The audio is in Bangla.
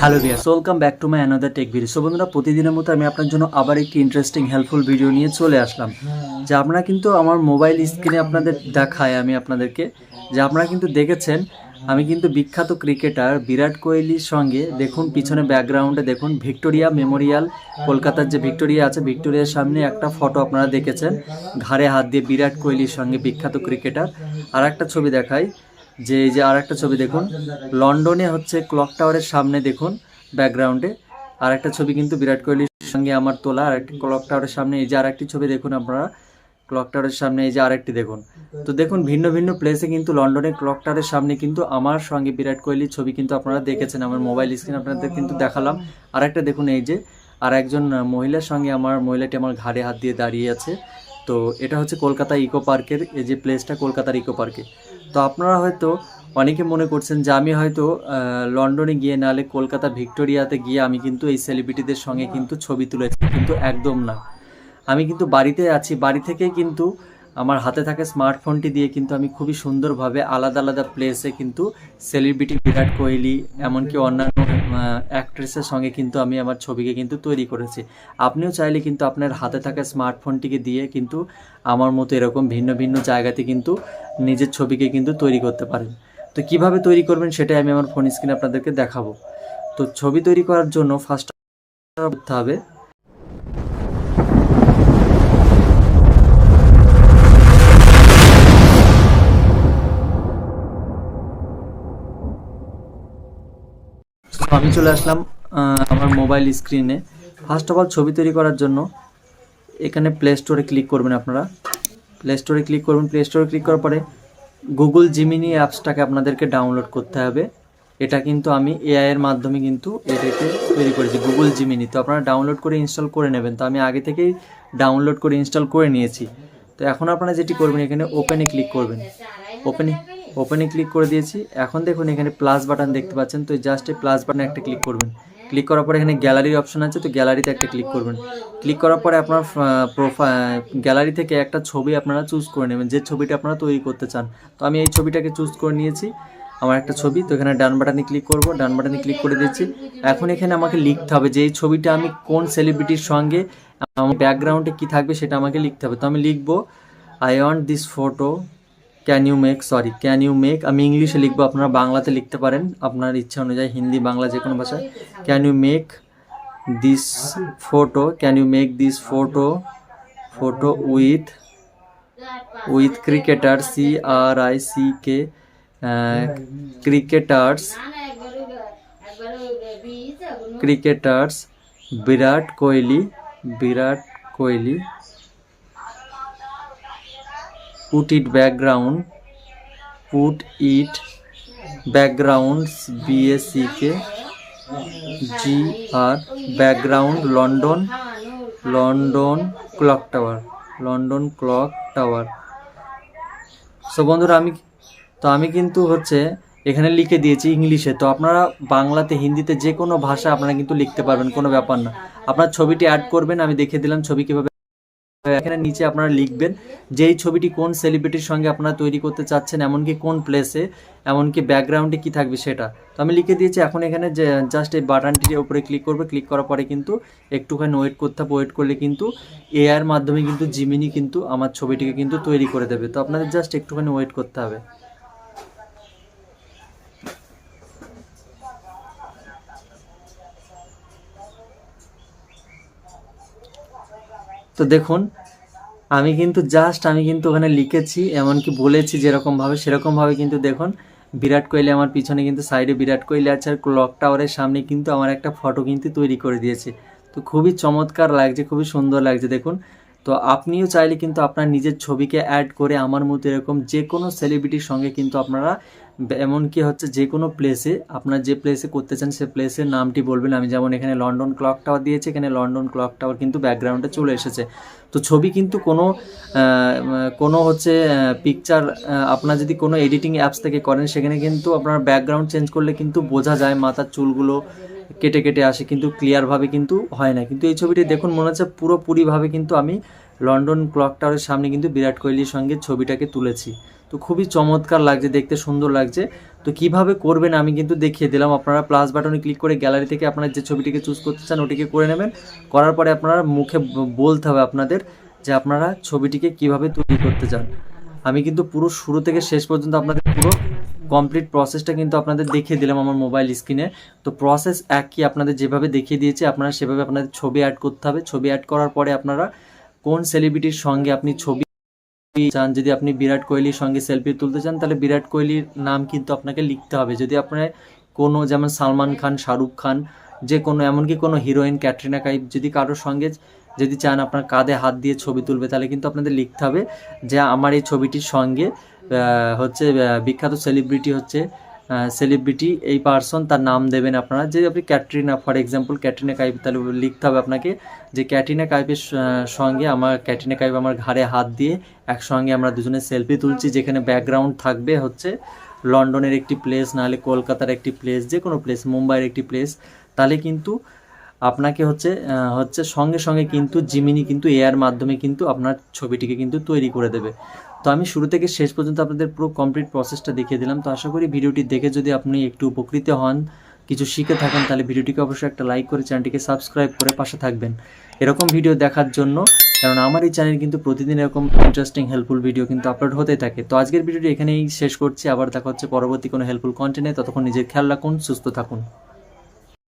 Hello viewers welcome back to my another tech video so বন্ধুরা, প্রতিদিনের মতো আমি আপনার জন্য আবার একটি ইন্টারেস্টিং হেল্পফুল ভিডিও নিয়ে চলে আসলাম, যে আপনারা কিন্তু আমার মোবাইল স্ক্রিনে আপনাদের দেখায় আমি আপনাদেরকে। যে আপনারা কিন্তু দেখেছেন, আমি কিন্তু বিখ্যাত ক্রিকেটার বিরাট কোহলির সঙ্গে দেখুন, পিছনে ব্যাকগ্রাউন্ডে দেখুন, ভিক্টোরিয়া মেমোরিয়াল কলকাতার যে ভিক্টোরিয়া আছে, ভিক্টোরিয়ার সামনে একটা ফটো আপনারা দেখেছেন। ঘাড়ে হাত দিয়ে বিরাট কোহলির সঙ্গে বিখ্যাত ক্রিকেটার আর একটা ছবি দেখাই যে, এই যে আর একটা ছবি দেখুন, লন্ডনে হচ্ছে ক্লক টাওয়ারের সামনে দেখুন ব্যাকগ্রাউন্ডে আর একটা ছবি কিন্তু বিরাট কোহলির সঙ্গে আমার তোলা, আর একটি ক্লক টাওয়ারের সামনে, এই যে আর একটি ছবি দেখুন আপনারা, ক্লক টাওয়ারের সামনে এই যে আরেকটি দেখুন। তো দেখুন, ভিন্ন ভিন্ন প্লেসে কিন্তু লন্ডনের ক্লক টাওয়ারের সামনে কিন্তু আমার সঙ্গে বিরাট কোহলির ছবি কিন্তু আপনারা দেখেছেন, আমার মোবাইল স্ক্রিন আপনাদের কিন্তু দেখালাম। আর একটা দেখুন, এই যে, আর একজন মহিলার সঙ্গে আমার, মহিলাটি আমার ঘাড়ে হাত দিয়ে দাঁড়িয়ে আছে। তো এটা হচ্ছে কলকাতা ইকো পার্কের, এই যে প্লেসটা কলকাতার ইকো পার্কে। তো আপনারা হয়তো অনেকে মনে করছেন যে আমি হয়তো লন্ডনে গিয়ে নাহলে কলকাতা ভিক্টোরিয়াতে গিয়ে আমি কিন্তু এই সেলিব্রিটিদের সঙ্গে কিন্তু ছবি তুলেছি, কিন্তু একদম না। আমি কিন্তু বাড়িতে আছি, বাড়ি থেকে কিন্তু আমার হাতে থাকা স্মার্টফোনটি দিয়ে কিন্তু আমি খুবই সুন্দরভাবে আলাদা আলাদা প্লেসে কিন্তু সেলিব্রিটি বিরাট কোহলি এমনকি অন্যান্য অ্যাক্ট্রেসের সঙ্গে কিন্তু আমি আমার ছবিকে কিন্তু তৈরি করেছি। আপনিও চাইলে কিন্তু আপনার হাতে থাকা স্মার্টফোনটিকে দিয়ে কিন্তু আমার মতো এরকম ভিন্ন ভিন্ন জায়গাতে কিন্তু নিজের ছবিকে কিন্তু তৈরি করতে পারেন। তো কীভাবে তৈরি করবেন সেটাই আমি আমার ফোন স্ক্রিনে আপনাদেরকে দেখাবো। তো ছবি তৈরি করার জন্য ফার্স্ট করতে হবে আমি চলে আসলাম আমার মোবাইল স্ক্রিনে ফার্স্ট অফ অল ছবি তৈরি করার জন্য এখানে প্লে স্টোরে ক্লিক করবেন আপনারা। প্লে স্টোরে ক্লিক করবেন। প্লে স্টোরে ক্লিক করার পরে গুগল জিমিনি অ্যাপসটাকে আপনাদেরকে ডাউনলোড করতে হবে। এটা কিন্তু আমি এআইয়ের মাধ্যমে কিন্তু এটাকে তৈরি করেছি গুগল জিমিনি তো আপনারা ডাউনলোড করে ইনস্টল করে নেবেন। তো আমি আগে থেকেই ডাউনলোড করে ইনস্টল করে নিয়েছি। তো এখন আপনারা যেটি করবেন, এখানে ওপেনে ক্লিক করবেন। ওপেনে ওপেনে ক্লিক করে দিয়েছি। এখন দেখুন এখানে প্লাস বাটন দেখতে পাচ্ছেন। তো জাস্ট এই প্লাস বাটনে একটা ক্লিক করবেন। ক্লিক করার পরে এখানে গ্যালারির অপশন আছে, তো গ্যালারিতে একটা ক্লিক করবেন। ক্লিক করার পরে আপনার প্রোফাইল গ্যালারি থেকে একটা ছবি আপনারা চুজ করে নেবেন। যে ছবিটা আপনারা তৈরি করতে চান। তো আমি এই ছবিটাকে চুজ করে নিয়েছি, আমার একটা ছবি। তো এখানে ডান বাটনে ক্লিক করব। ডান বাটনে ক্লিক করে দিচ্ছি। এখন এখানে আমাকে লিখতে হবে যে এই ছবিটা আমি কোন সেলিব্রিটির সঙ্গে, আমার ব্যাকগ্রাউন্ডে কি থাকবে সেটা আমাকে লিখতে হবে। তো আমি লিখব I want this photo can you make sorry can you make আমি ইংলিশে লিখব, আপনারা বাংলাতে লিখতে পারেন। আপনার ইচ্ছা অনুযায়ী হিন্দি, বাংলা যে কোনো ভাষায়। Can you make this photo can you make this photo photo with with cricketer C R I C K cricketers cricketers Virat Kohli Virat Kohli put it background, put it backgrounds, b a c k, g r, background, london london clock tower, london clock tower. So বন্ধুরা, আমি, তো আমি কিন্তু হচ্ছে এখানে লিখে দিয়েছি ইংলিশে। তো আপনারা বাংলাতে, হিন্দিতে যে কোনো ভাষা আপনারা কিন্তু লিখতে পারবেন, কোনো ব্যাপার না। আপনার ছবিটি অ্যাড করবেন, আমি দেখিয়ে দিলাম ছবি কীভাবে এখানে নিচে আপনারা লিখবেন যে এই ছবিটি কোন সেলিব্রিটির সঙ্গে আপনারা তৈরি করতে চাচ্ছেন, এমনকি কোন প্লেসে এমনকি ব্যাকগ্রাউন্ডে কি থাকবে সেটা। তো আমি লিখে দিয়েছি, এখন এখানে যে জাস্ট এই বাটনটির উপরে ক্লিক করবে ক্লিক করার পরে কিন্তু একটুখানি ওয়েট করতে হবে ওয়েট করলে কিন্তু এআর মাধ্যমে কিন্তু জিমিনি কিন্তু আমার ছবিটিকে কিন্তু তৈরি করে দেবে। তো আপনাদের জাস্ট একটুখানি ওয়েট করতে হবে। তো দেখুন, আমি কিন্তু জাস্ট আমি কিন্তু ওখানে লিখেছি, এমনকি বলেছি যেরকমভাবে, সেরকমভাবে কিন্তু দেখুন, বিরাট কোহলি আমার পিছনে কিন্তু সাইডে বিরাট কোহলি আছে, আর ক্লক টাওয়ারের সামনে কিন্তু আমার একটা ফটো কিন্তু তৈরি করে দিয়েছে। তো খুবই চমৎকার লাগছে, খুবই সুন্দর লাগছে, দেখুন। তো আপনিও চাইলে কিন্তু আপনার নিজের ছবিকে অ্যাড করে আমার মতো এরকম যে কোনো সেলিব্রিটির সঙ্গে কিন্তু আপনারা, এমনকি হচ্ছে যে কোনো প্লেসে আপনার যে প্লেসে করতে চান সে প্লেসের নামটি বলবেন। আমি যেমন এখানে লন্ডন ক্লক টাওয়ার দিয়েছি, এখানে লন্ডন ক্লক টাওয়ার কিন্তু ব্যাকগ্রাউন্ডে চলে এসেছে। তো ছবি কিন্তু কোনো কোনো হচ্ছে পিকচার আপনার যদি কোনো এডিটিং অ্যাপস থেকে করেন, সেখানে কিন্তু আপনার ব্যাকগ্রাউন্ড চেঞ্জ করলে কিন্তু বোঝা যায় মাথার চুলগুলো কেটে কেটে আসে, কিন্তু ক্লিয়ারভাবে কিন্তু হয় না। কিন্তু এই ছবিটি দেখুন, মনে হচ্ছে পুরোপুরিভাবে কিন্তু আমি লন্ডন ক্লক টাওয়ারের সামনে কিন্তু বিরাট কোহলির সঙ্গে ছবিটাকে তুলেছি। তো খুবই চমৎকার লাগছে, দেখতে সুন্দর লাগছে। তো কীভাবে করবেন আমি কিন্তু দেখিয়ে দিলাম। আপনারা প্লাস বাটনে ক্লিক করে গ্যালারি থেকে আপনারা যে ছবিটিকে চুজ করতে চান, ওটিকে করে নেবেন। করার পরে আপনারা মুখে বলতে হবে আপনাদের যে আপনারা ছবিটিকে কীভাবে তৈরি করতে চান। আমি কিন্তু পুরো শুরু থেকে শেষ পর্যন্ত আপনাদের পুরো কমপ্লিট প্রসেসটা কিন্তু আপনাদের দেখিয়ে দিলাম আমার মোবাইল স্ক্রিনে তো প্রসেস একই আপনাদের যেভাবে দেখিয়ে দিয়েছি, আপনারা সেভাবে আপনাদের ছবি অ্যাড করতে হবে। ছবি অ্যাড করার পরে আপনারা কোন সেলিব্রিটির সঙ্গে আপনি ছবি চান, যদি আপনি বিরাট কোহলির সঙ্গে সেলফি তুলতে চান, তাহলে বিরাট কোহলির নাম কিন্তু আপনাকে লিখতে হবে। যদি আপনার কোনো যেমন সালমান খান, শাহরুখ খান, যে কোনো, এমনকি কোনো হিরোইন ক্যাটরিনা কাইফ, যদি কারোর সঙ্গে যদি চান আপনার কাঁধে হাত দিয়ে ছবি তুলবে, তাহলে কিন্তু আপনাদের লিখতে হবে যে আমার এই ছবিটির সঙ্গে হচ্ছে বিখ্যাত সেলিব্রিটি হচ্ছে সেলিব্রিটি এই পার্সন তার নাম দেবেন আপনারা। যে আপনি ক্যাটরিনা ফর এক্সাম্পল ক্যাটরিনা কাইফ, তাহলে লিখতে হবে আপনাকে যে ক্যাটরিনা কাইফের স- সঙ্গে আমার, ক্যাটরিনা কাইফ আমার ঘাড়ে হাত দিয়ে একসঙ্গে আমরা দুজনে সেলফি তুলছি, যেখানে ব্যাকগ্রাউন্ড থাকবে হচ্ছে লন্ডনের একটি প্লেস নাহলে কলকাতার একটি প্লেস যে কোনো প্লেস মুম্বাইয়ের একটি প্লেস তাহলে কিন্তু আপনাকে হচ্ছে হচ্ছে সঙ্গে সঙ্গে কিন্তু জিমিনি কিন্তু এআর মাধ্যমে কিন্তু আপনার ছবিটিকে কিন্তু তৈরি করে দেবে। তো আমি শুরু থেকে শেষ পর্যন্ত আপনাদের পুরো কমপ্লিট প্রসেসটা দেখিয়ে দিলাম। তো আশা করি ভিডিওটি দেখে যদি আপনি একটু উপকৃত হন, কিছু শিখে থাকেন, তাহলে ভিডিওটিকে অবশ্যই একটা লাইক করে চ্যানেলটিকে সাবস্ক্রাইব করে পাশে থাকবেন। এরকম ভিডিও দেখার জন্য কারণ আমার এই চ্যানেল কিন্তু প্রতিদিন এরকম ইন্টারেস্টিং হেল্পফুল ভিডিও কিন্তু আপলোড হতে থাকে। তো আজকের ভিডিওটি এখানেই শেষ করছি। আবার দেখা হচ্ছে পরবর্তী কোনো হেল্পফুল কন্টেন্টে ততক্ষণ নিজের খেয়াল রাখুন, সুস্থ থাকুন।